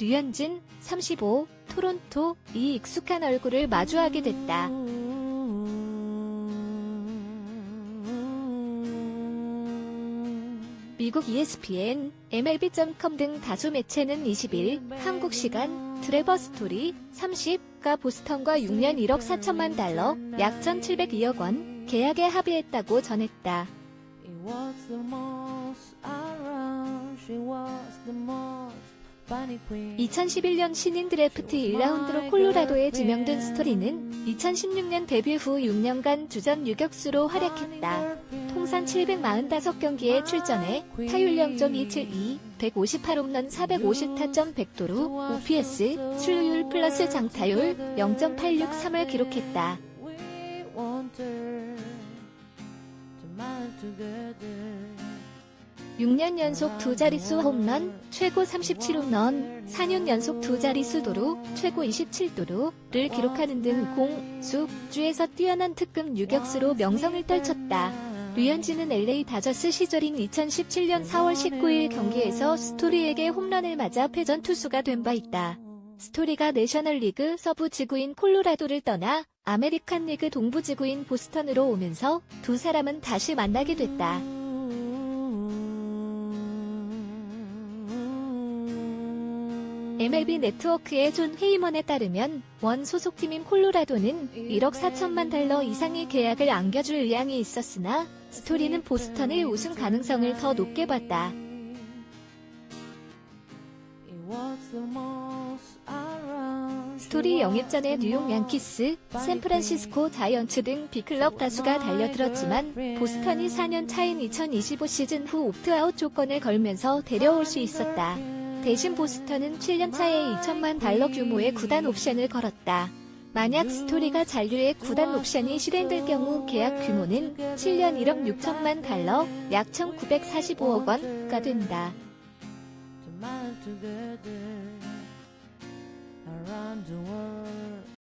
류현진 35 토론토 이 익숙한 얼굴을 마주하게 됐다. 미국 ESPN, MLB.com 등 다수 매체는 20일 한국 시간 트레버 스토리 30가 보스턴과 6년 1억 4천만 달러 약 1,702억 원 계약에 합의했다고 전했다. 2011년 신인 드래프트 1라운드로 콜로라도에 지명된 스토리는 2016년 데뷔 후 6년간 주전 유격수로 활약했다. 통산 745경기에 출전해 타율 0.272, 158홈런 450타점 100도루, OPS, 출루율 플러스 장타율 0.863을 기록했다. 6년 연속 두 자릿수 홈런, 최고 37홈런, 4년 연속 두 자릿수 도루, 최고 27도루를 기록하는 등 공, 수, 주에서 뛰어난 특급 유격수로 명성을 떨쳤다. 류현진은 LA 다저스 시절인 2017년 4월 19일 경기에서 스토리에게 홈런을 맞아 패전 투수가 된 바 있다. 스토리가 내셔널리그 서부 지구인 콜로라도를 떠나 아메리칸 리그 동부 지구인 보스턴으로 오면서 두 사람은 다시 만나게 됐다. MLB 네트워크의 존 헤이먼에 따르면 원 소속팀인 콜로라도는 1억 4천만 달러 이상의 계약을 안겨줄 의향이 있었으나 스토리는 보스턴의 우승 가능성을 더 높게 봤다. 스토리 영입 전에 뉴욕 양키스, 샌프란시스코 자이언츠 등 B클럽 다수가 달려들었지만 보스턴이 4년 차인 2025 시즌 후 옵트아웃 조건을 걸면서 데려올 수 있었다. 대신 보스턴은 7년 차에 2천만 달러 규모의 구단 옵션을 걸었다. 만약 스토리가 잔류의 구단 옵션이 실행될 경우 계약 규모는 7년 1억 6천만 달러, 약 1,945억 원가 된다.